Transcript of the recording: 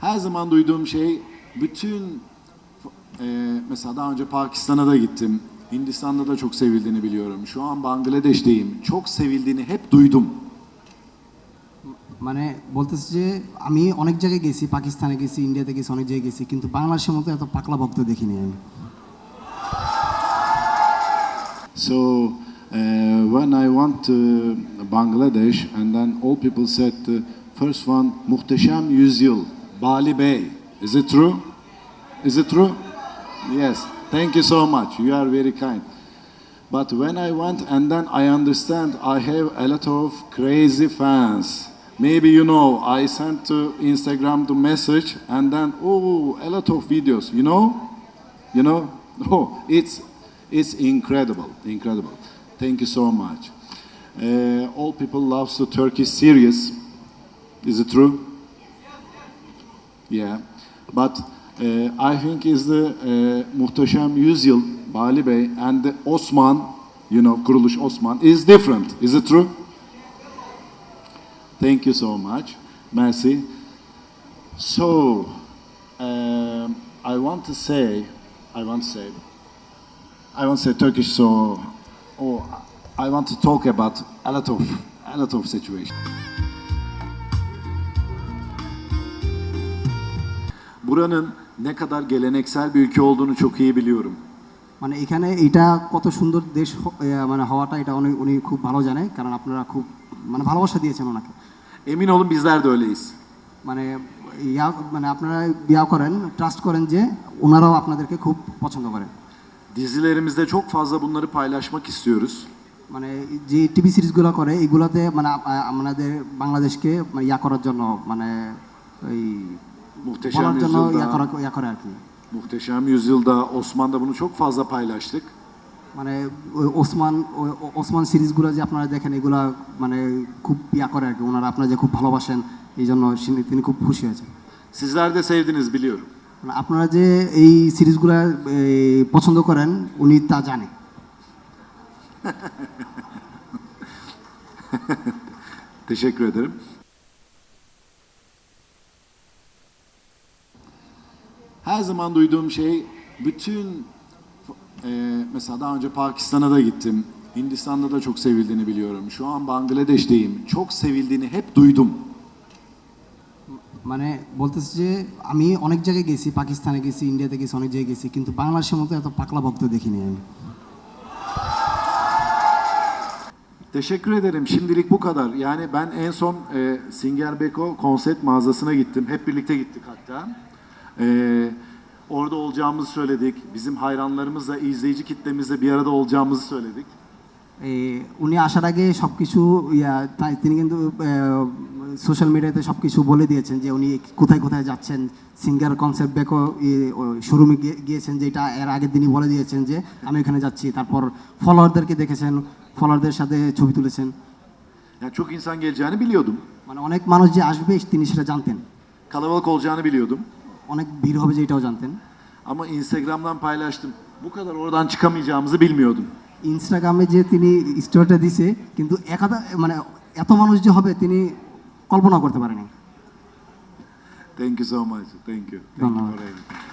Her zaman duyduğum şey bütün e, mesela daha önce Pakistan'a da gittim. Hindistan'da da çok sevildiğini biliyorum. Şu an Bangladeş'teyim. Çok sevildiğini hep duydum. মানে বলতেছে যে আমি অনেক জায়গায় গেছি পাকিস্তানে গেছি ইন্ডিয়াতে গেছি অনেক জায়গায় গেছি কিন্তু বাংলাদেশের মতো এত পাকলা ভক্ত দেখিনি আমি So uh, when I went to Bangladesh and then all people said uh, first one Muhteşem Yüzyıl Bali Bey. Is it true? Is it true? Yes. Thank you so much. You are very kind. But when I went and then I understand I have a lot of crazy fans. Maybe you know I sent to Instagram the message and then oh a lot of videos. You know, you know. Oh, it's it's incredible, incredible. Thank you so much. Uh, all people loves the Turkish series. Is it true? Yeah, but uh, I think is the uh, Muhteşem Yüzyıl Bali Bey and the Osman, you know, Kuruluş Osman is different. Is it true? Thank you so much. Merci. So, um, I want to say, I want to say, I want to say Turkish. So, oh, I want to talk about a lot of, a lot of situations. Buranın ne kadar geleneksel bir ülke olduğunu çok iyi biliyorum. মানে এখানে এটা কত সুন্দর দেশ হ- এ, মানে হওয়াটা এটা উনি উনি খুব ভালো জানে কারণ আপনারা খুব মানে ভালোবাসা দিয়েছেন ওনাকে Emin olun bizler de öyleyiz. মানে ইয়া মানে আপনারা ইয়া করেন ট্রাস্ট করেন যে ওনারাও আপনাদেরকে খুব পছন্দ করেন Dizilerimizde çok fazla bunları paylaşmak istiyoruz. মানে যে টিভি সিরিজগুলো করে এগুলোতে মানে আ- আ- আমাদের বাংলাদেশকে মানে ইয়া করার জন্য মানে ওই Muhteşem বলার জন্য ইয়া করা Yüzyıl'da, ইয়া করে আর কি Muhteşem Yüzyıl'da Osman'da bunu çok fazla paylaştık. মানে ওই ওসমান ওই ও- ওসমান সিরিজগুলো যে আপনারা দেখেন এগুলা মানে খুব ইয়া করে আর কি ওনারা আপনারা যে খুব ভালোবাসেন এই জন্য তিনি- তিনি খুব খুশি হয়েছেন Sizler de sevdiniz biliyorum. মানে আপনারা যে এই সিরিজগুলো পছন্দ করেন উনি তা জানে Teşekkür ederim. Her zaman duyduğum şey bütün e, mesela daha önce Pakistan'a da gittim. Hindistan'da da çok sevildiğini biliyorum. Şu an Bangladeş'teyim. Çok sevildiğini hep duydum. মানে বলতেছে যে আমি অনেক জায়গায় গেছি পাকিস্তানে গেছি ইন্ডিয়াতে গেছি অনেক জায়গায় গেছি কিন্তু বাংলাদেশের মতো এত পাকলা ভক্ত দেখিনি আমি Teşekkür ederim. Şimdilik bu kadar. Yani ben en son e, Singer Beko konsept mağazasına gittim. Hep birlikte gittik hatta. E, orada olacağımızı söyledik. Bizim hayranlarımızla, izleyici kitlemizle bir arada olacağımızı söyledik. এই উনি আসার আগে সব কিছু ইয়া তাই তিনি কিন্তু সোশ্যাল মিডিয়াতে সব কিছু বলে দিয়েছেন যে উনি কোথায় কোথায় যাচ্ছেন সিঙ্গার কনসেপ্ট বেকো শোরুমে গিয়েছেন যেটা এর আগের দিনই বলে দিয়েছেন যে আমি এখানে যাচ্ছি তারপর ফলোয়ারদেরকে দেখেছেন ফলোয়ারদের সাথে ছবি তুলেছেন Yani çok insan geleceğini biliyordum. মানে অনেক মানুষ যে আসবে তিনি সেটা জানতেন Kalabalık olacağını biliyordum. অনেক ভিড় হবে যেটাও জানতেন। আমি ইনস্টাগ্রামে পাইলাস্তম বু কাদার ওরদান চিকামিজামজি বিলমিওদম ইনস্টাগ্রামে যে তিনি স্টোরিটা দিছে কিন্তু একাদা মানে এত মানুষ যে হবে তিনি কল্পনা করতে পারেনি। Thank you so much thank you thank you for everything